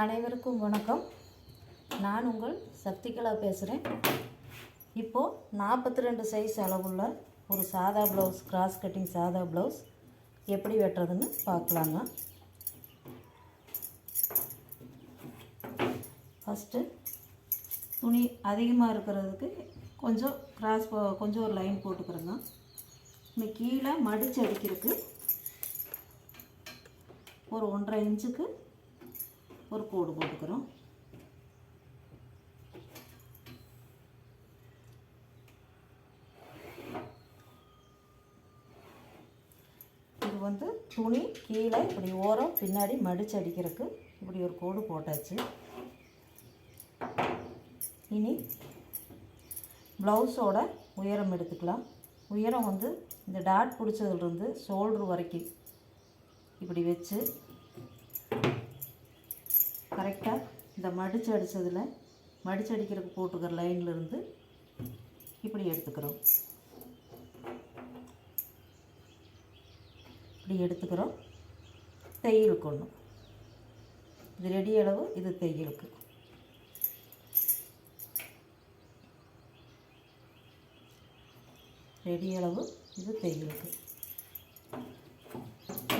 அனைவருக்கும் வணக்கம். நான் உங்கள் சக்திகலா பேசுகிறேன் இப்போது நாற்பத்தி ரெண்டு சைஸ் அளவுள்ள ஒரு சாதா ப்ளவுஸ் கிராஸ் கட்டிங் சாதா ப்ளவுஸ் எப்படி வெட்டுறதுன்னு பார்க்கலாங்க. ஃபஸ்ட்டு துணி அதிகமாக இருக்கிறதுக்கு கொஞ்சம் கிராஸ் கொஞ்சம் ஒரு லைன் போட்டுக்கிறேங்க. இந்த கீழே மடிச்சு அடிக்கிறதுக்கு ஒரு ஒன்றரை இன்ச்சுக்கு ஒரு கோடு போட்டுக்கிறோம். இது வந்து துணி கீழே இப்படி ஓரம் பின்னாடி மடிச்சு அடிக்கிறதுக்கு இப்படி ஒரு கோடு போட்டாச்சு. இனி ப்ளவுஸோட உயரம் எடுத்துக்கலாம். உயரம் வந்து இந்த டாட் பிடிச்சதுலேருந்து ஷோல்ட்ரு வரைக்கும் இப்படி வச்சு கரெக்டாக இந்த மடிச்சு அடித்ததில் மடிச்சு அடிக்கிறதுக்கு போட்டுக்கிற லைன்லேருந்து இப்படி எடுத்துக்கிறோம். இப்படி எடுத்துக்கிறோம். தையலுக்கு ஒன்று இது ரெடி அளவு இது தையலுக்கு. ரெடி அளவு இது தையலுக்கு.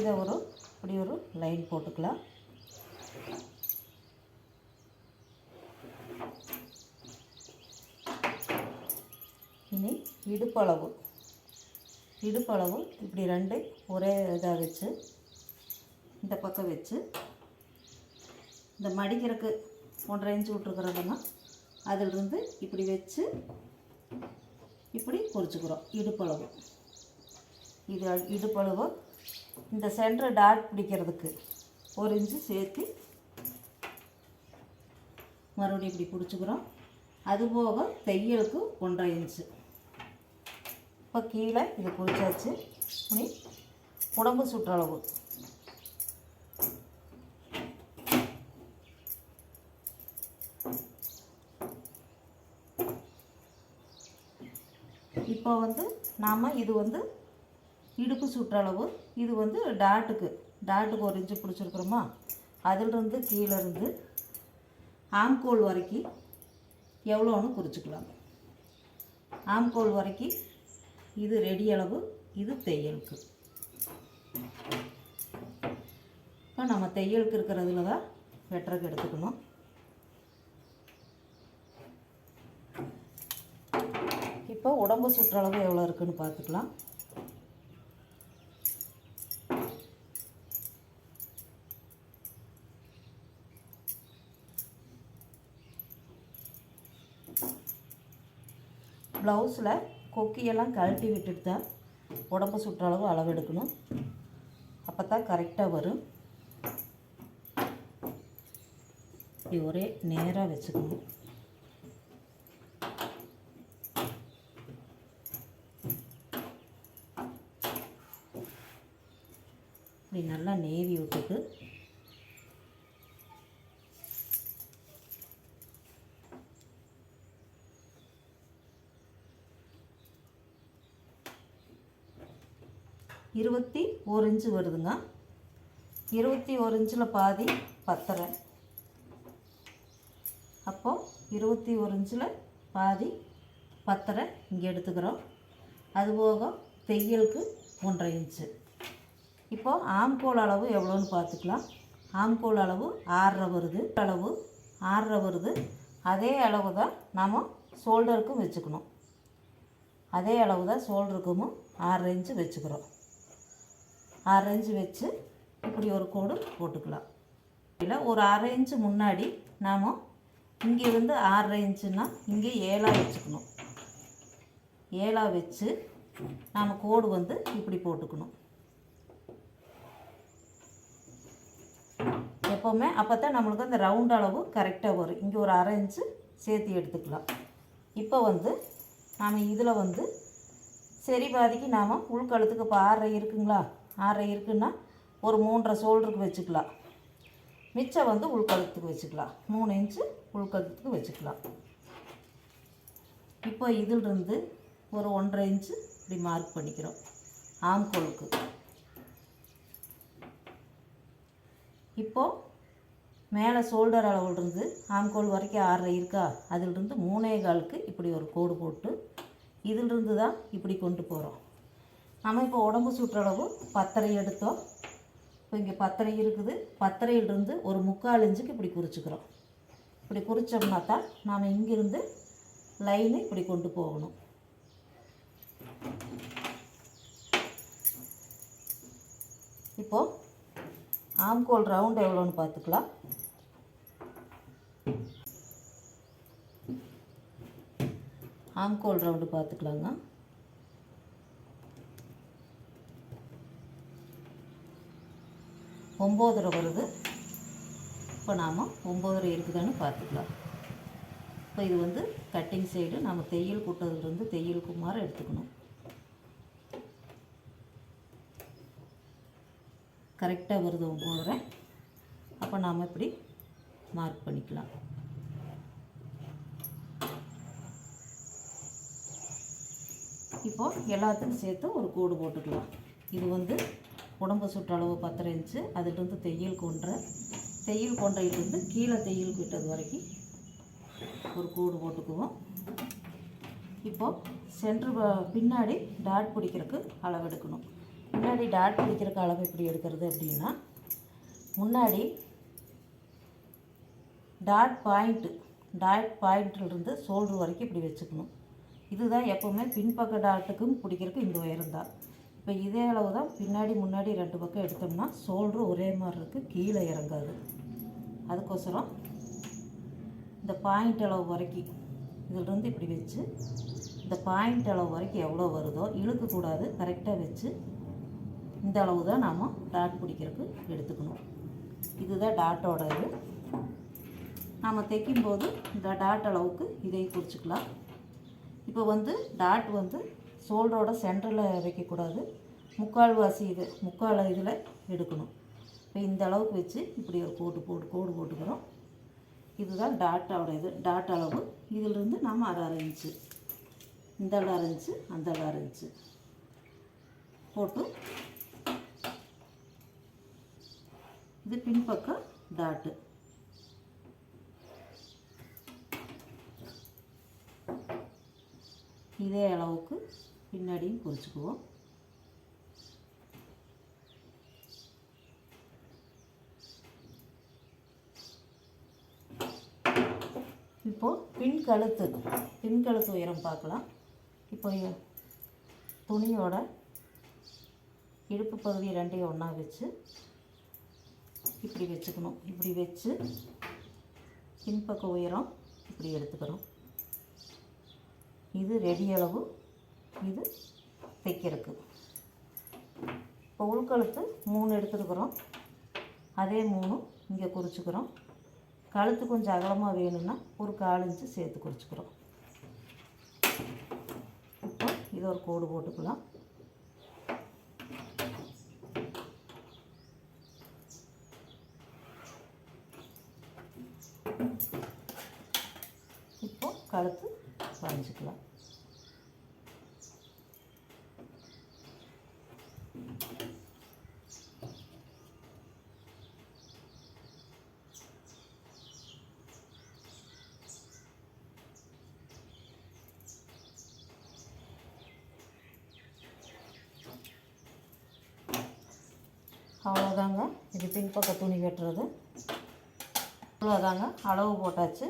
இதை ஒரு இப்படி ஒரு லைன் போட்டுக்கலாம் இனி இடுப்பளவு. இடுப்பளவு இப்படி ரெண்டு ஒரே இதாக வச்சு இந்த பக்கம் வச்சு இந்த மடிக்கிறதுக்கு ஒன்றரை இன்ச்சு விட்ருக்குறதுன்னா அதிலிருந்து இப்படி வச்சு இப்படி குறிச்சிக்கிறோம் இடுப்பளவு. இது இடுப்பளவு இந்த சென்டர் டாட் பிடிக்கிறதுக்கு ஒரு இன்ச்சு சேர்த்து மறுபடியும் இப்படி பிடிச்சிக்கிறோம். அதுபோக தையலுக்கு ஒன்றரை இன்ச்சு. இப்போ கீழே இது குறிச்சாச்சு இனி உடம்பு சுற்றளவு. இப்போ வந்து நாம் இது வந்து இடுப்பு சுற்றளவு. இது வந்து டாட்டுக்கு. டாட்டுக்கு ஒரு இன்ச்சு பிடிச்சிருக்கிறோமா? அதிலிருந்து கீழே இருந்து ஆம்கோல் வரைக்கும் எவ்வளோன்னு குறிச்சிக்கலாம். ஆம்கோல் வரைக்கும் இது ரெடி அளவு இது தையலுக்கு இப்போ நம்ம தையலுக்கு இருக்கிறதுல தான் வெட்டுறதுக்கு எடுத்துக்கணும். இப்போ உடம்பு சுற்றளவு எவ்வளோ இருக்குன்னு பார்த்துக்கலாம். ப்ளவுஸில் கொக்கியெல்லாம் கழட்டி விட்டுட்டு தான் உடம்பு சுற்றளவு அளவு எடுக்கணும் அப்போ தான் கரெக்டாக வரும். இப்படி ஒரே நேராக வச்சுக்கணும். இப்படி நல்லா நேவி விட்டுட்டு இருபத்தி ஒரு இன்ச்சு வருதுங்க. இருபத்தி ஒரு இன்ச்சில் பாதி பத்தரை அப்போது இருபத்தி ஒரு இன்ச்சில் பாதி பத்தரை இங்கே எடுத்துக்கிறோம். அதுபோக தையலுக்கு ஒன்றரை இன்ச்சு இப்போது ஆம்கோல் அளவு எவ்வளோன்னு பார்த்துக்கலாம். ஆம்கோல் அளவு ஆறரை வருது. அளவு ஆறரை வருது. அதே அளவு தான் நாம் ஷோல்டருக்கும் வச்சுக்கணும். அதே அளவு தான் ஷோல்டருக்கும் ஆறரை இன்ச்சு வச்சுக்கிறோம். அரை வச்சு இப்படி ஒரு கோடு போட்டுக்கலாம். இல்லை ஒரு அரை இன்ச்சு முன்னாடி நாம் இங்கே வந்து ஆறரை இன்ச்சுன்னா இங்கே ஏழாக வச்சுக்கணும். ஏழாக வச்சு நாம் கோடு வந்து இப்படி போட்டுக்கணும். எப்போவுமே அப்போ தான் நம்மளுக்கு அந்த ரவுண்ட் அளவு கரெக்டாக வரும். இங்கே ஒரு அரை இன்ச்சு சேர்த்து எடுத்துக்கலாம். இப்போ வந்து நாம் இதில் வந்து சரி பாதிக்கு நாம் உள்கழுத்துக்கு இப்போ ஆறரை இருக்குங்களா? ஆறரை இருக்குன்னா ஒரு மூன்றரை ஷோல்டருக்கு வச்சுக்கலாம். மிச்சம் வந்து உள்கழுத்துக்கு வச்சுக்கலாம். மூணு இன்ச்சு உள்கழுத்துக்கு வச்சுக்கலாம். இப்போ இதிலிருந்து ஒரு ஒன்றரை இன்ச்சு இப்படி மார்க் பண்ணிக்கிறோம். ஆம்கோலுக்கு இப்போது மேலே ஷோல்டர் அளவுலேருந்து ஆம்கோல் வரைக்கும் ஆறரை இருக்கா? அதிலிருந்து மூணே காலுக்கு இப்படி ஒரு கோடு போட்டு இதிலிருந்து தான் இப்படி கொண்டு போகிறோம் நம்ம இப்போ உடம்பு சுற்றளவு பத்தரை எடுத்தோம். இப்போ இங்கே பத்தரை இருக்குது. பத்தரையிலிருந்து ஒரு முக்கால் இன்ச்சுக்கு இப்படி குறிச்சிக்கிறோம். இப்படி குறித்தோம்னா தான் நாம் இங்கிருந்து லைனு இப்படி கொண்டு போகணும். இப்போது ஆம்கோல் ரவுண்ட் எவ்வளோன்னு பார்த்துக்கலாம். ஆம்கோல் ரவுண்டு பார்த்துக்கலாங்க. ஒம்போதரை வருது. இப்போ நாம் ஒம்போதரை இருக்குதான்னு பார்த்துக்கலாம். இப்போ இது வந்து கட்டிங் சைடு நம்ம தையல் கூட்டதுலேருந்து தையல் குமார எடுத்துக்கணும். கரெக்டாக வருது ஒம்போதரை. அப்போ நாம் இப்படி மார்க் பண்ணிக்கலாம். இப்போ எல்லாத்துக்கும் சேர்த்து ஒரு கோடு போட்டுக்கலாம். இது வந்து உடம்பு சுற்றளவு பத்தரை இன்ச்சு அதிலிருந்து தையல் கொன்ற தையல் கொன்றையிலிருந்து கீழே தையல் விட்டது வரைக்கும் ஒரு கூடு போட்டுக்குவோம். இப்போது சென்ட்ரு பின்னாடி டாட் பிடிக்கிறதுக்கு அளவு எடுக்கணும். முன்னாடி டாட் பிடிக்கிறதுக்கு அளவு எப்படி எடுக்கிறது அப்படின்னா முன்னாடி டாட் பாயிண்ட்டு டாட் பாயிண்ட்லேருந்து ஷோல்டர் வரைக்கும் இப்படி வச்சுக்கணும். இதுதான் எப்போவுமே பின்பக்க டாட்டுக்கும் பிடிக்கிறதுக்கு இந்த உயரம் தான். இப்போ இதே அளவு தான் பின்னாடி முன்னாடி ரெண்டு பக்கம் எடுத்தோம்னா ஷோல்டரு ஒரே மாதிரி இருக்குது கீழே இறங்காது. அதுக்கோசரம் இந்த பாயிண்ட் அளவு வரைக்கும் இதிலிருந்து இப்படி வச்சு இந்த பாயிண்ட் அளவு வரைக்கும் எவ்வளோ வருதோ இழுக்கக்கூடாது கரெக்டாக வச்சு இந்த அளவு தான் நாம் டாட் பிடிக்கிறதுக்கு எடுத்துக்கணும். இதுதான் டாட்டோட இது. நாம் தைக்கும்போது இந்த டாட் அளவுக்கு இதை குறிச்சிக்கலாம். இப்போ வந்து டாட் வந்து ஷோல்டரோட சென்டரில் வைக்கக்கூடாது. முக்கால் வாசி இது முக்கால் இதில் எடுக்கணும். இப்போ இந்த அளவுக்கு வச்சு இப்படி ஒரு கோட்டு போட்டு கோடு போட்டுக்கிறோம். இதுதான் டாட்டோட இது டாட் அளவு. இதிலிருந்து நம்ம அரை அரை இன்ச்சு. இந்த அளவு அரை இன்ச்சு அந்த அளவு அரை இன்ச்சு. போட்டு இது பின்பக்கம் டாட்டு. இதே அளவுக்கு பின்னாடியும் குறிச்சுக்குவோம் இப்போது பின் கழுத்து பின் கழுத்து உயரம் பார்க்கலாம். இப்போ துணியோட இடுப்பு பகுதி ரெண்டையும் ஒன்றா வச்சு இப்படி வச்சுக்கணும். இப்படி வச்சு பின்பக்க உயரம் இப்படி எடுத்துக்கிறோம் இது ரெடி அளவு. இது தைக்கிறதுக்கு. இப்போ உள்கழுத்து மூணு எடுத்துருக்குறோம். அதே மூணும் இங்கே குறிச்சிக்கிறோம். கழுத்து கொஞ்சம் அகலமாக வேணும்னா ஒரு கால் இன்ச்சு சேர்த்து குறிச்சிக்கிறோம். இப்போ இது ஒரு கோடு போட்டுக்கலாம். இப்போ கழுத்து வரைஞ்சிக்கலாம். அவ்வளோதாங்க இது பின்பக்க துணி வெட்டுறது. அவ்வளோதாங்க அளவு போட்டாச்சு.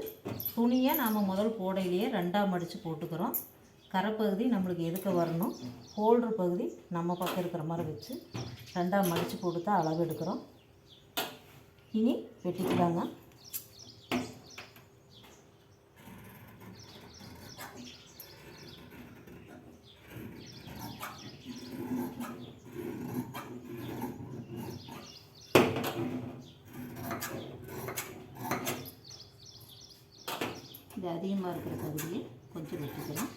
துணியை நாம் முதல் போடையிலேயே ரெண்டாக மடித்து போட்டுக்கிறோம். கரைப்பகுதி நம்மளுக்கு எதுக்க வரணும்? ஹோல்டர் பகுதி நம்ம பக்கம் இருக்கிற மாதிரி வச்சு ரெண்டாக மடித்து போட்டு தான் அளவு எடுக்கிறோம். இனி வெட்டிக்கலாங்க. இது அதிகமாக இருக்கிற பகுதியை கொஞ்சம் வெட்டிக்கிறோம்.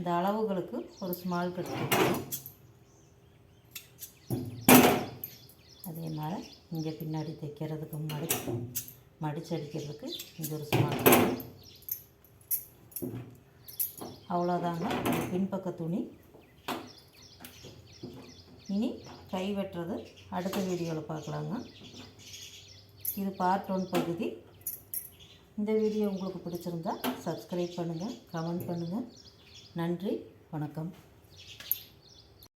இந்த அளவுகளுக்கு ஒரு ஸ்மால் கட் கொடுக்கணும். அதே மாதிரி இங்கே பின்னாடி தைக்கிறதுக்கு மடி மடிச்சு அடிக்கிறதுக்கு இங்கே ஒரு ஸ்மால் கட் அவ்வளோதாங்க இந்த பின்பக்க துணி. இனி கை வெட்டுறது அடுத்த வீடியோவில் பார்க்கலாங்க. இது பார்ட் ஒன் பகுதி. இந்த வீடியோ உங்களுக்கு பிடிச்சிருந்தா சப்ஸ்கிரைப் பண்ணுங்கள் கமெண்ட் பண்ணுங்கள் நன்றி வணக்கம்.